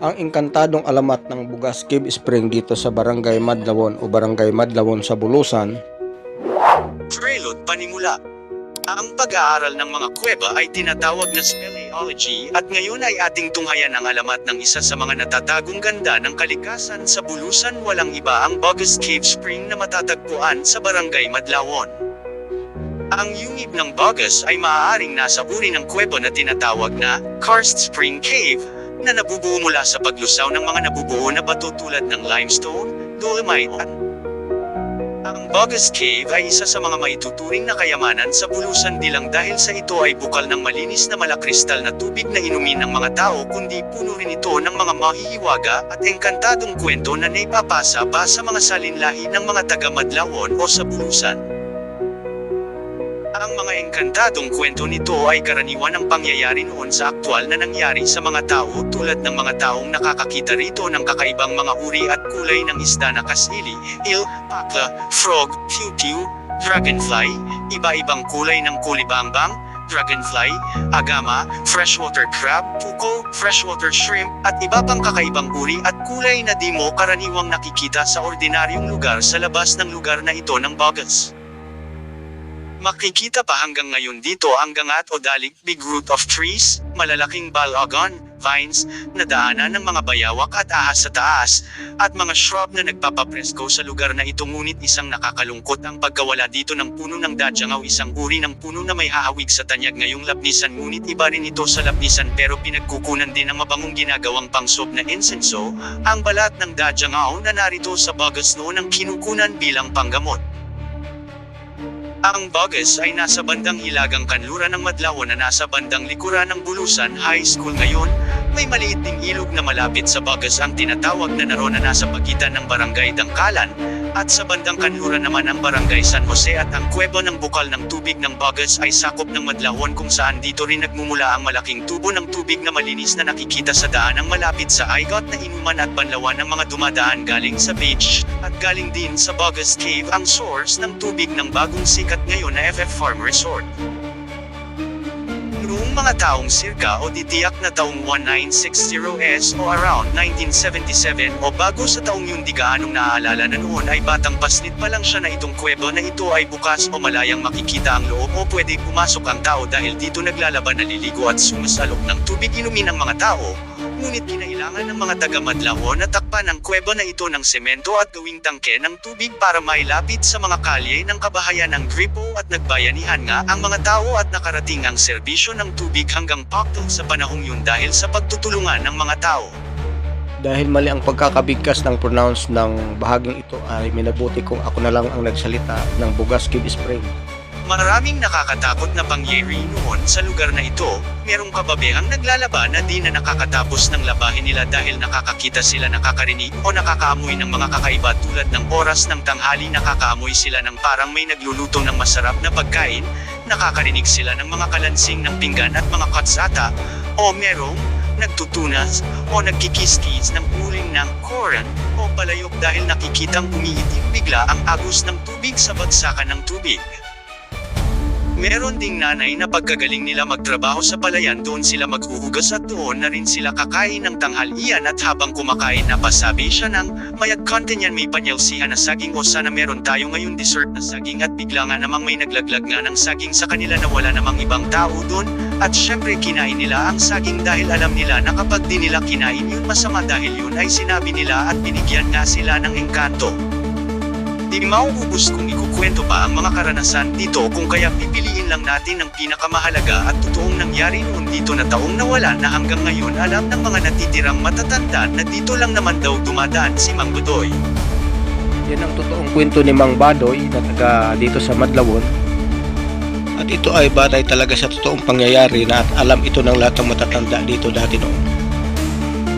ang engkantadong alamat ng Bugas Cave Spring dito sa Barangay Madlawon o Barangay Madlawon sa Bulusan. Prelude Panimula. Ang pag-aaral ng mga kuweba ay tinatawag na speleology at ngayon ay ating tunghayan ang alamat ng isa sa mga natatagong ganda ng kalikasan sa Bulusan. Walang iba ang Bugas Cave Spring na matatagpuan sa Barangay Madlawon. Ang yungib ng Bugas ay maaaring nasa uri ng kuweba na tinatawag na Karst Spring Cave na nabubuo mula sa paglusaw ng mga nabubuo na bato tulad ng limestone, dolomite ang Bugas Cave ay isa sa mga maituturing na kayamanan sa bulusan di lang dahil sa ito ay bukal ng malinis na malakristal na tubig na inumin ng mga tao kundi puno rin ito ng mga mahihiwaga at engkantadong kwento na naipapasa pa sa mga salinlahi ng mga taga Madlawon o sa bulusan. Ang mga engkantadong kwento nito ay karaniwan ang pangyayari noon sa aktwal na nangyari sa mga tao tulad ng mga taong nakakakita rito ng kakaibang mga uri at kulay ng isda na kasili, eel, pakla, frog, tiw dragonfly, iba-ibang kulay ng kulibangbang, dragonfly, agama, freshwater crab, puko, freshwater shrimp, at iba pang kakaibang uri at kulay na di mo karaniwang nakikita sa ordinaryong lugar sa labas ng lugar na ito ng Bogas. Makikita pa hanggang ngayon dito ang gangat o dalig, big root of trees, malalaking balagon, vines, na daanan ng mga bayawak at ahas sa taas, at mga shrub na nagpapapresko sa lugar na ito ngunit isang nakakalungkot ang pagkawala dito ng puno ng dadyangaw isang uri ng puno na may hahawig sa tanyag ngayong lapnisan ngunit iba rin ito sa lapnisan pero pinagkukunan din ng mabangong ginagawang pangsob na insenso, ang balat ng dadyangaw na narito sa bagas noon ang kinukunan bilang panggamot. Ang Bugas ay nasa bandang hilagang kanluran ng Madlawan na nasa bandang likuran ng Bulusan High School ngayon. May maliit ding ilog na malapit sa Bugas ang tinatawag na naroon na nasa pagitan ng Barangay Dangkalan, at sa bandang kanluran naman ang Barangay San Jose at ang kuweba ng bukal ng tubig ng Bugas ay sakop ng Madlawan kung saan dito rin nagmumula ang malaking tubo ng tubig na malinis na nakikita sa daanang malapit sa Igot na inuman at banlawan ng mga dumadaan galing sa beach, at galing din sa Bugas Cave ang source ng tubig ng bagong sikat ngayon na FF Farm Resort. Noong mga taong sirka o titiyak na taong 1960s o around 1977 o bago sa taong yun di gaanong naaalala na noon ay batang paslit pa lang siya na itong kwebo na ito ay bukas o malayang makikita ang loob o pwede pumasok ang tao dahil dito naglalaban naliligo at sumasalok ng tubig inumin ng mga tao, ngunit kinailangan ng mga taga-Madlawon na takpan ang kwebo na ito ng semento at gawing tangke ng tubig para mailapit sa mga kalye ng kabahayan ng gripo at nagbayanihan nga ang mga tao at nakarating ang serbisyo ng tubig hanggang Pakto sa panahong yun dahil sa pagtutulungan ng mga tao. dahil mali ang pagkakabigkas ng pronounce ng bahaging ito ay minabuti kung ako na lang ang nagsalita ng Bugas Cave Spring Maraming nakakatakot na pangyayari noon sa lugar na ito, merong kababehang naglalaban na di na nakakatapos ng labahin nila dahil nakakakita sila nakakarinig o nakakaamoy ng mga kakaiba tulad ng oras ng tanghali nakakaamoy sila ng parang may nagluluto ng masarap na pagkain, nakakarinig sila ng mga kalansing ng pinggan at mga katsata, o merong nagtutunas o nagkikiskis ng uling ng koran o palayok dahil nakikitang umiitim bigla ang agos ng tubig sa bagsakan ng tubig. Meron ding nanay na pagkagaling nila magtrabaho sa palayan doon sila maghuhugas at doon na rin sila kakain ng tanghalian at habang kumakain napasabi siya ng mayag content yan may panyalsihan na saging o sana meron tayo ngayon dessert na saging at bigla nga namang may naglaglag nga ng saging sa kanila na wala namang ibang tao doon at syempre kinain nila ang saging dahil alam nila na kapag di nila kinain yun masama dahil yun ay sinabi nila at binigyan nga sila ng engkanto. Di mauubos kung ikukwento pa ang mga karanasan dito kung kaya pipiliin lang natin ang pinakamahalaga at totoong nangyari noon dito na taong nawala na hanggang ngayon alam ng mga natitirang matatanda na dito lang naman daw dumadaan si Mang Budoy. yan ang totoong kwento ni Mang Badoy na taga dito sa Madlawon at ito ay batay talaga sa totoong pangyayari na at alam ito ng lahat ng matatanda dito dati noon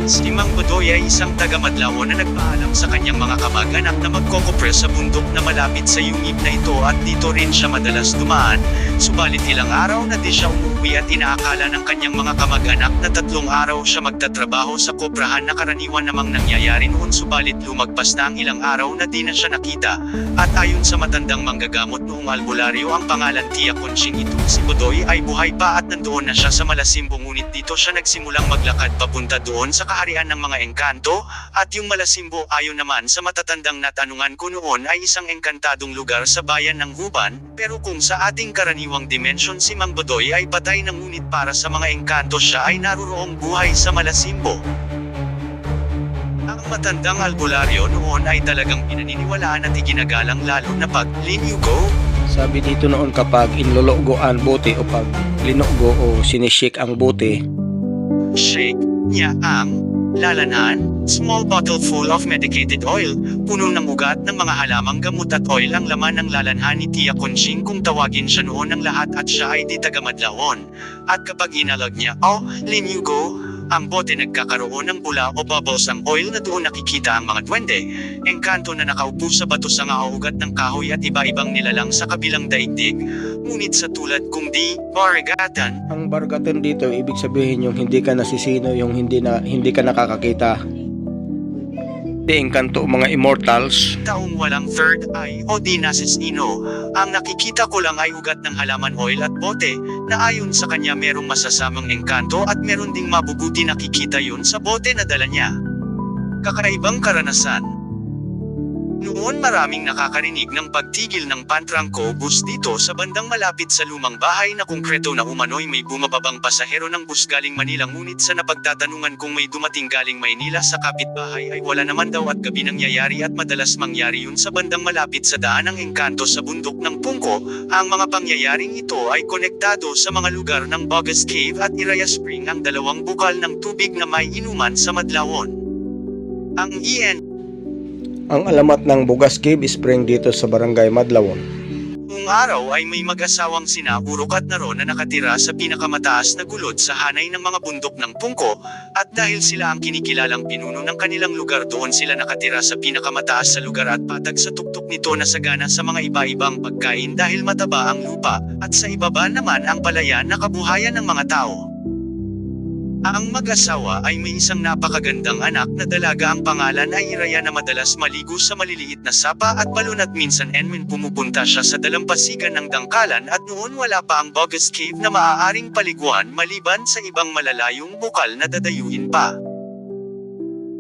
Si Mang Budoy ay isang taga-Madlaw na nagpaalam sa kanyang mga kamag-anak na magkokopre sa bundok na malapit sa yungib na ito at dito rin siya madalas dumaan, subalit ilang araw na di siya umuwi at inaakala ng kanyang mga kamag-anak na tatlong araw siya magtatrabaho sa koprahan na karaniwan namang nangyayari noon. Subalit lumagpas na ang ilang araw na di na siya nakita, at ayon sa matandang manggagamot noong albularyo ang pangalan Tia Conching ito. Si Budoy ay buhay pa at nandoon na siya sa Malasimbo ngunit dito siya nagsimulang maglakad papunta doon sa kaharian ng mga engkanto, at yung Malasimbo ayon naman sa matatandang natanungan ko noon ay isang engkantadong lugar sa bayan ng Guban, pero kung sa ating karaniwang dimensyon si Mang Badoy ay patay ng ngunit para sa mga engkanto siya ay naruroong buhay sa Malasimbo. Ang matandang albularyo noon ay talagang pinaniniwalaan at iginagalang lalo na pag linyugo, Sabi dito noon kapag inlologo ang bote o pag linugo o sinishake ang bote, shake niya ang lalanan, small bottle full of medicated oil, puno ng ugat ng mga halamang gamot at oil ang laman ng lalanhan ni Tia Conching kung tawagin siya noon ng lahat at siya ay di tagamadlaon. At kapag inalag niya, oh, linyugo, ang bote nagkakaroon ng bula o bubbles ang oil na doon nakikita ang mga duwende, engkanto na nakaupo sa bato sa ngaugat ng kahoy at iba-ibang nilalang sa kabilang daigdig. Ngunit sa tulad kung di, barigatan, ang bargatan dito ibig sabihin yung hindi ka nasisino, yung hindi na hindi ka nakakakita. Di engkanto mga immortals, taong walang third eye o di nasisino. Ang nakikita ko lang ay ugat ng halaman oil at bote, na ayon sa kanya merong masasamang engkanto at meron ding mabubuti nakikita yun sa bote na dala niya. Kakaibang karanasan. Noon maraming nakakarinig ng pagtigil ng pantrangko bus dito sa bandang malapit sa lumang bahay na konkreto na umano'y may bumababang pasahero ng bus galing Manila ngunit sa napagtatanungan kung may dumating galing Maynila sa kapitbahay ay wala naman daw at gabi nangyayari at madalas mangyari yun sa bandang malapit sa daan ng engkanto sa bundok ng Pungko, ang mga pangyayaring ito ay konektado sa mga lugar ng Bogus Cave at Iraya Spring ang dalawang bukal ng tubig na may inuman sa Madlawon. Ang EN ang alamat ng Bugas Cave Spring dito sa Barangay Madlawon. Noong araw ay may mag-asawang sina Urok at Naro na nakatira sa pinakamataas na gulod sa hanay ng mga bundok ng Pungko, at dahil sila ang kinikilalang pinuno ng kanilang lugar doon sila nakatira sa pinakamataas sa lugar at patag sa tuktok nito na sagana sa mga iba-ibang pagkain dahil mataba ang lupa, at sa ibaba naman ang palayan na kabuhayan ng mga tao. Ang mag-asawa ay may isang napakagandang anak na dalaga ang pangalan ay Iraya na madalas maligo sa maliliit na sapa at balon at minsan enmin pumupunta siya sa dalampasigan ng dangkalan at noon wala pa ang Bogus Cave na maaaring paliguan maliban sa ibang malalayong bukal na dadayuin pa.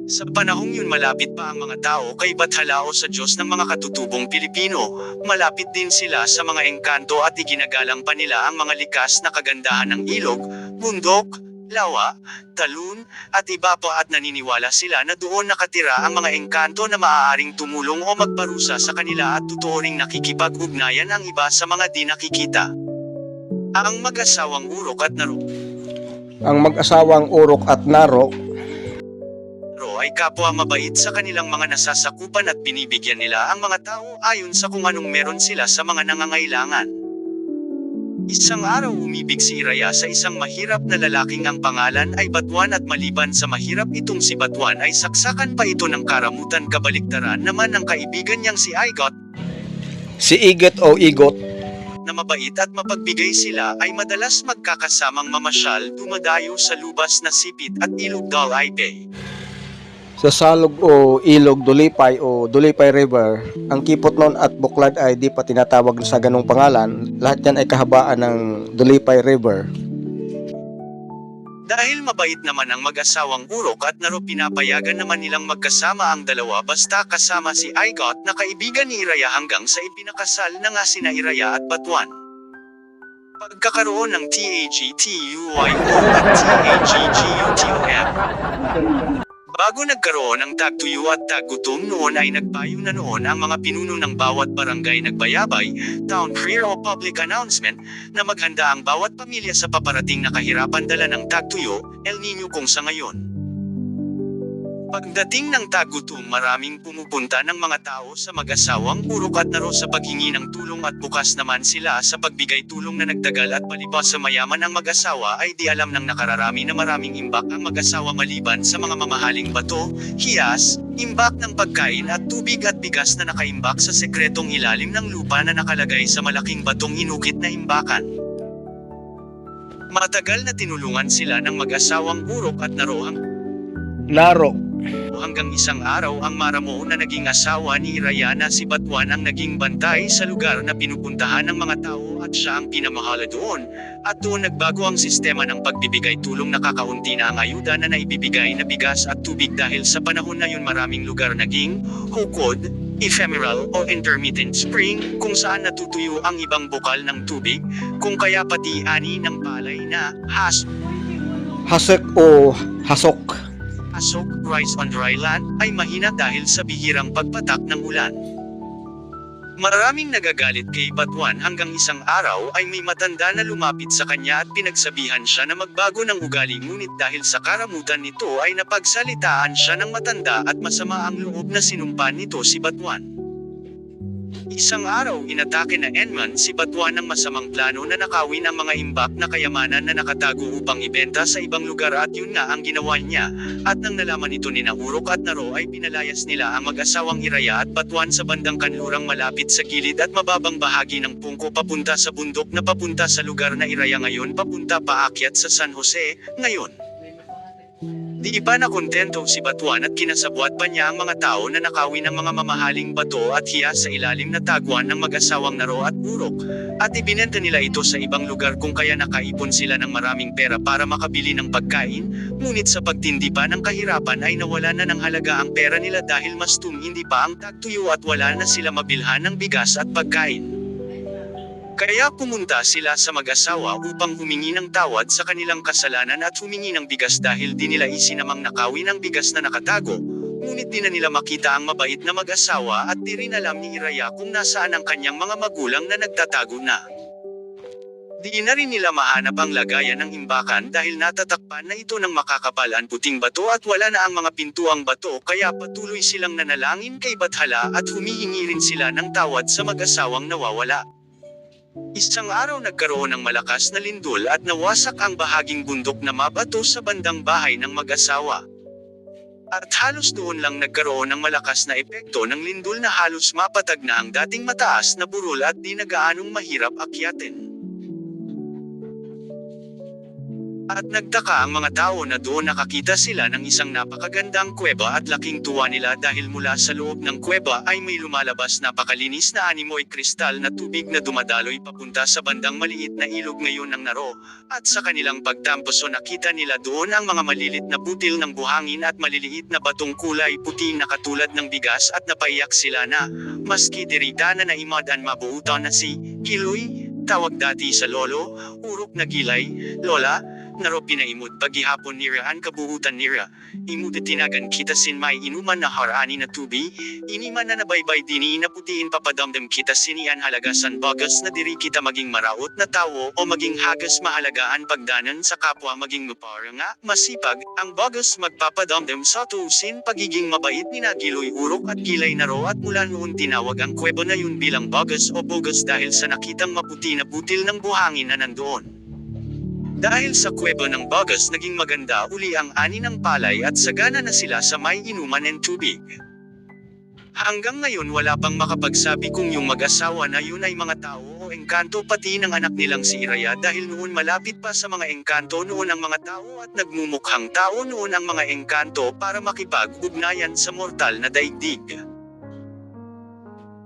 Sa panahong yun malapit pa ang mga tao kay Bathalao sa Diyos ng mga katutubong Pilipino, malapit din sila sa mga engkanto at iginagalang pa nila ang mga likas na kagandahan ng ilog, bundok, lawa, talun, at iba pa at naniniwala sila na doon nakatira ang mga engkanto na maaaring tumulong o magparusa sa kanila at totoo ring nakikipag-ugnayan ang iba sa mga di nakikita. Ang mag-asawang urok at naro Ang mag-asawang Urok at Naro ay kapwa mabait sa kanilang mga nasasakupan at binibigyan nila ang mga tao ayon sa kung anong meron sila sa mga nangangailangan. Isang araw umibig si Iraya sa isang mahirap na lalaking ang pangalan ay Batuan at maliban sa mahirap itong si Batuan ay saksakan pa ito ng karamutan. Kabaliktaran naman ng kaibigan niyang si Igot. Si Igot o Igot. Na mabait at mapagbigay sila ay madalas magkakasamang mamasyal dumadayo sa lubas na sipit at ilog Dalaipe. Sa Salog o Ilog Dulipay o Dulipay River, ang kipot noon at buklad ay di pa tinatawag sa ganong pangalan. Lahat yan ay kahabaan ng Dulipay River. Dahil mabait naman ang mag-asawang urok at naro pinapayagan naman nilang magkasama ang dalawa basta kasama si Igot na kaibigan ni Iraya hanggang sa ipinakasal na nga sina Iraya at Batuan. Pagkakaroon ng TAGTUYO at TAGGUTOM. Bago nagkaroon ng tagtuyo at taggutom noon ay nagpayo na noon ang mga pinuno ng bawat barangay nagbayabay, town crier o public announcement, na maghanda ang bawat pamilya sa paparating na kahirapan dala ng tagtuyo, El Nino kung sa ngayon. Pagdating ng tagutom maraming pumupunta ng mga tao sa mag-asawang urok at naro sa paghingi ng tulong at bukas naman sila sa pagbigay tulong na nagtagal at palibas sa mayaman ang mag-asawa ay di alam ng nakararami na maraming imbak ang mag-asawa maliban sa mga mamahaling bato, hiyas, imbak ng pagkain at tubig at bigas na nakaimbak sa sekretong ilalim ng lupa na nakalagay sa malaking batong inukit na imbakan. Matagal na tinulungan sila ng mag-asawang urok at naro ang Naro Hanggang isang araw ang Maramo na naging asawa ni Rayana si Batuan ang naging bantay sa lugar na pinupuntahan ng mga tao at siya ang pinamahala doon. At doon nagbago ang sistema ng pagbibigay tulong nakakaunti na ang ayuda na naibibigay na bigas at tubig dahil sa panahon na yun maraming lugar naging hukod, ephemeral o intermittent spring kung saan natutuyo ang ibang bukal ng tubig kung kaya pati ani ng palay na has Hasek o hasok. Asok, rice on dry land, ay mahina dahil sa bihirang pagpatak ng ulan. Maraming nagagalit kay Batuan hanggang isang araw ay may matanda na lumapit sa kanya at pinagsabihan siya na magbago ng ugali ngunit dahil sa karamutan nito ay napagsalitaan siya ng matanda at masama ang loob na sinumpa nito si Batuan. Isang araw inatake na Enman si Batuan ng masamang plano na nakawin ang mga imbak na kayamanan na nakatago upang ibenta sa ibang lugar at yun nga ang ginawa niya. At nang nalaman ito ni Naurok at Naro ay pinalayas nila ang mag-asawang Iraya at Batuan sa bandang kanlurang malapit sa gilid at mababang bahagi ng pungko papunta sa bundok na papunta sa lugar na Iraya ngayon papunta paakyat sa San Jose, ngayon. Di pa na kontento si Batuan at kinasabwat pa niya ang mga tao na nakawin ng mga mamahaling bato at hiya sa ilalim na taguan ng mag-asawang Naro at Urok. At ibinenta nila ito sa ibang lugar kung kaya nakaipon sila ng maraming pera para makabili ng pagkain, ngunit sa pagtindi pa ng kahirapan ay nawala na ng halaga ang pera nila dahil mas tumindi pa ang tagtuyo at wala na sila mabilhan ng bigas at pagkain. Kaya pumunta sila sa mag-asawa upang humingi ng tawad sa kanilang kasalanan at humingi ng bigas dahil di nila isinamang nakawin ang bigas na nakatago. Ngunit di na nila makita ang mabait na mag-asawa at di rin alam ni Iraya kung nasaan ang kanyang mga magulang na nagtatago na. Di na rin nila mahanap ang lagayan ng imbakan dahil natatakpan na ito ng makakapal ang puting bato at wala na ang mga pintuang bato kaya patuloy silang nanalangin kay Bathala at humihingi rin sila ng tawad sa mag-asawang nawawala. Isang araw nagkaroon ng malakas na lindol at nawasak ang bahaging bundok na mabato sa bandang bahay ng mag-asawa. At halos doon lang nagkaroon ng malakas na epekto ng lindol na halos mapatag na ang dating mataas na burol at di na gaanong mahirap akyatin. At nagtaka ang mga tao na doon nakakita sila ng isang napakagandang kuweba at laking tuwa nila dahil mula sa loob ng kuweba ay may lumalabas napakalinis na animoy kristal na tubig na dumadaloy papunta sa bandang maliit na ilog ngayon ng naro. At sa kanilang pagtamposo nakita nila doon ang mga malilit na butil ng buhangin at maliliit na batong kulay puti na katulad ng bigas at napaiyak sila na, maski dirita na naimadan mabuutan na si Kiloy, tawag dati sa lolo, urok na gilay, lola, naro pinaimod paghihapon nira an kabuutan nira. Imud tinagan kita sin may inuman na harani na tubi, iniman na nabaybay dini na putiin papadamdam kita sinian halagasan bagas na diri kita maging maraot na tao o maging hagas mahalagaan pagdanan sa kapwa maging mapara nga, masipag, ang bagas magpapadamdam sa tuusin pagiging mabait ni Nagiloy Urok at Gilay Naro at mula noon tinawag ang kwebo na yun bilang bagas o bogas dahil sa nakitang maputi na butil ng buhangin na nandoon. Dahil sa kuweba ng Bagas naging maganda uli ang ani ng palay at sagana na sila sa may inuman ng tubig. Hanggang ngayon wala pang makapagsabi kung yung mag-asawa na yun ay mga tao o engkanto pati ng anak nilang si Iraya dahil noon malapit pa sa mga engkanto noon ang mga tao at nagmumukhang tao noon ang mga engkanto para makipag-ugnayan sa mortal na daigdig.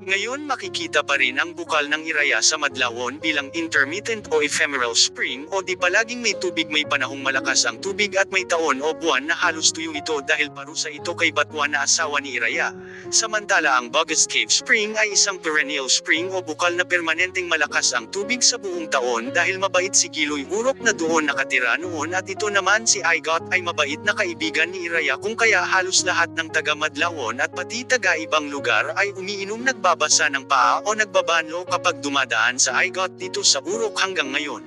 Ngayon makikita pa rin ang bukal ng Iraya sa Madlawon bilang intermittent o ephemeral spring o di palaging may tubig may panahong malakas ang tubig at may taon o buwan na halos tuyo ito dahil parusa ito kay Batuan na asawa ni Iraya. Samantala ang Bogus Cave Spring ay isang perennial spring o bukal na permanenteng malakas ang tubig sa buong taon dahil mabait si Giloy Urok na doon nakatira noon at ito naman si Igot ay mabait na kaibigan ni Iraya kung kaya halos lahat ng taga Madlawon at pati taga ibang lugar ay umiinom nagbabasa ng paa o nagbabanlo kapag dumadaan sa Igot dito sa Urok hanggang ngayon.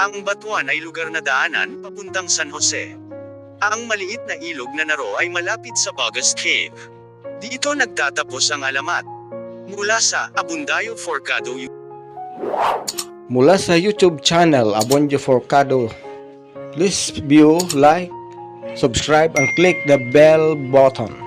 Ang Batuan ay lugar na daanan papuntang San Jose. Ang maliit na ilog na naro ay malapit sa Bogus Cave. Dito nagtatapos ang alamat. Mula sa Abundayo Forcado Mula sa YouTube channel Abonjo Forcado, please view, like, subscribe, and click the bell button.